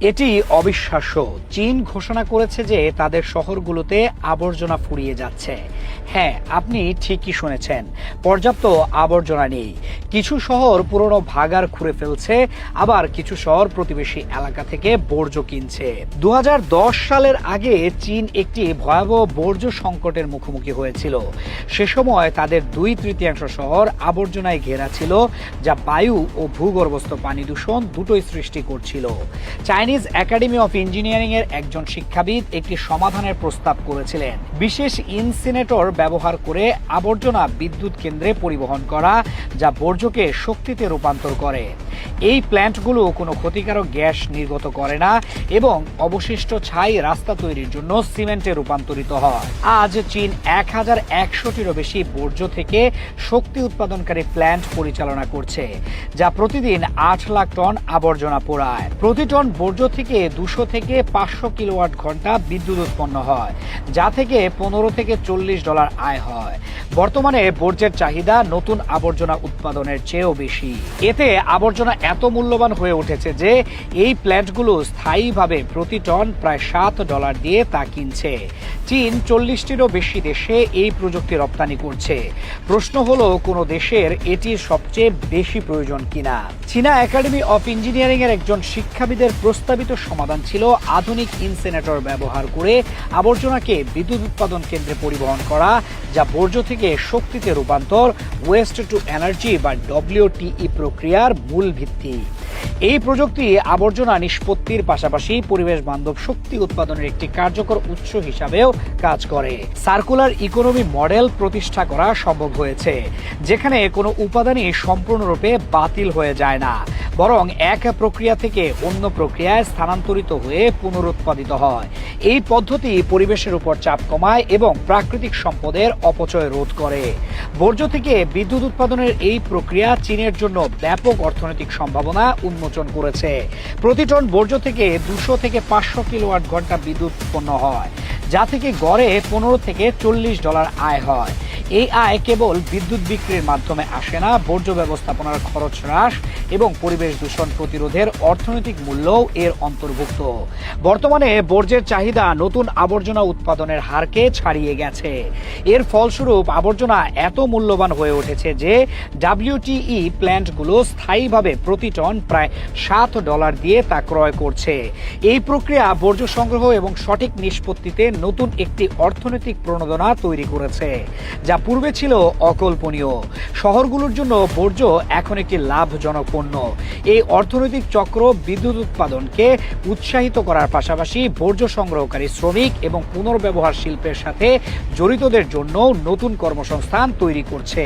এটি অবিশ্বাস্য। চীন ঘোষণা করেছে যে তাদের শহরগুলোতে আবর্জনা ফুরিয়ে যাচ্ছে। হ্যাঁ আপনি ঠিকই শুনেছেন, পর্যাপ্ত আবর্জনা নেই। কিছু শহর পুরনো ভাগার খুঁড়ে ফেলছে, আবার কিছু শহর প্রতিবেশী এলাকা থেকে বর্জ্য কিনছে। দু হাজার দশ সালের আগে চীন একটি ভয়াবহ বর্জ্য সংকটের মুখোমুখি হয়েছিল। সে সময় তাদের দুই তৃতীয়াংশ শহর আবর্জনায় ঘেরা ছিল, যা বায়ু ও ভূগর্ভস্থ পানি দূষণ দুটোই সৃষ্টি করছিল। চাইনিজ একাডেমি অফ ইঞ্জিনিয়ারিং এর একজন শিক্ষাবিদ একটি সমাধানের প্রস্তাব করেছিলেন। বিশেষ ইনসিনেটর ব্যবহার করে আবর্জনা বিদ্যুৎ কেন্দ্রে পরিবহন করা, যা বর্জ্যকে শক্তিতে রূপান্তর করে। এই প্ল্যান্টগুলো কোনো ক্ষতিকারক গ্যাস নির্গত করে না এবং অবশিষ্ট ছাই রাস্তা তৈরির জন্য সিমেন্টে রূপান্তরিত হয়। আজ চীন এক হাজার একশোটিরও বেশি বর্জ্য থেকে শক্তি উৎপাদনকারী প্ল্যান্ট পরিচালনা করছে, যা প্রতিদিন আট লাখ টন আবর্জনা পোড়ায়। প্রতি টন বর্জ্য থেকে দুশো থেকে পাঁচশো কিলোওয়াট ঘণ্টা বিদ্যুৎ উৎপন্ন হয়, যা থেকে পনেরো থেকে চল্লিশ ডলার আয় হয়। বর্তমানে বর্জ্যের চাহিদা নতুন আবর্জনা উৎপাদনের চেয়েও বেশি। এতে আবর্জনা এত মূল্যবান হয়ে উঠেছে যে এই প্ল্যান্টগুলো স্থায়ীভাবে প্রতি টন প্রায় সাত ডলার দিয়ে তা কিনছে। চীন চল্লিশটিরও বেশি দেশে এই প্রযুক্তি রপ্তানি করছে। প্রশ্ন হলো, কোনো দেশের এটির সবচেয়ে বেশি প্রয়োজন কিনা? চীনা একাডেমি অফ ইঞ্জিনিয়ারিং এর একজন শিক্ষাবিদের প্রস্তাবিত সমাধান ছিল আধুনিক ইনসিনেটর ব্যবহার করে আবর্জনাকে বিদ্যুৎ উৎপাদন কেন্দ্রে পরিবহন করা, যা বর্জ্য থেকে শক্তিতে রূপান্তর ওয়েস্ট টু এনার্জি বা ডব্লিউটিই প্রক্রিয়ার মূল ভিত্তি। এই প্রযুক্তি আবর্জনা নিষ্পত্তির পাশাপাশি পরিবেশ বান্ধব শক্তি উৎপাদনের একটি কার্যকর উৎস হিসাবেও কাজ করে। সার্কুলার ইকোনমি মডেল প্রতিষ্ঠা করা সম্ভব হয়েছে, যেখানে কোনো উপাদানই সম্পূর্ণরূপে বাতিল হয়ে যায় না। বরং এক প্রক্রিয়া থেকে অন্য প্রক্রিয়ায় স্থানান্তরিত হয়ে পুনরুৎপাদিত হয়। এই পদ্ধতি পরিবেশের উপর চাপ কমায় এবং প্রাকৃতিক সম্পদের অপচয় রোধ করে। বর্জ্য থেকে বিদ্যুৎ উৎপাদনের এই প্রক্রিয়া চীনের জন্য ব্যাপক অর্থনৈতিক সম্ভাবনা উন্মোচন করেছে। প্রতি টন বর্জ্য থেকে দুশো থেকে পাঁচশো কিলোওয়াট ঘণ্টা বিদ্যুৎ উৎপন্ন হয়, যা থেকে গড়ে পনেরো থেকে চল্লিশ ডলার আয় হয়। এই আয় কেবল বিদ্যুৎ বিক্রির মাধ্যমে আসে না, বর্জ্য ব্যবস্থাপনার খরচ হ্রাস এবং পরিবেশ দূষণ প্রতিরোধের অর্থনৈতিক মূল্যও এর অন্তর্ভুক্ত। বর্তমানে বর্জ্যের চাহিদা নতুন আবর্জনা উৎপাদনের হারকে ছাড়িয়ে গেছে। এর ফলস্বরূপ আবর্জনা এত মূল্যবান হয়ে উঠেছে যে ডাব্লিউটিই প্ল্যান্টগুলো স্থায়ীভাবে প্রতি টন প্রায় সাত ডলার দিয়ে তা ক্রয় করছে। এই প্রক্রিয়া বর্জ্য সংগ্রহ এবং সঠিক নিষ্পত্তিতে নতুন একটি অর্থনৈতিক প্রণোদনা তৈরি করেছে যা পূর্বে ছিল অকল্পনীয়। শহরগুলোর জন্য বর্জ্য এখন একটি লাভজনক পণ্য। এই অর্থনৈতিক চক্র বিদ্যুৎ উৎপাদনকে উৎসাহিত করার পাশাপাশি বর্জ্য সংগ্রহকারী শ্রমিক এবং পুনর্ব্যবহার শিল্পের সাথে জড়িতদের জন্য নতুন কর্মসংস্থান তৈরি করছে।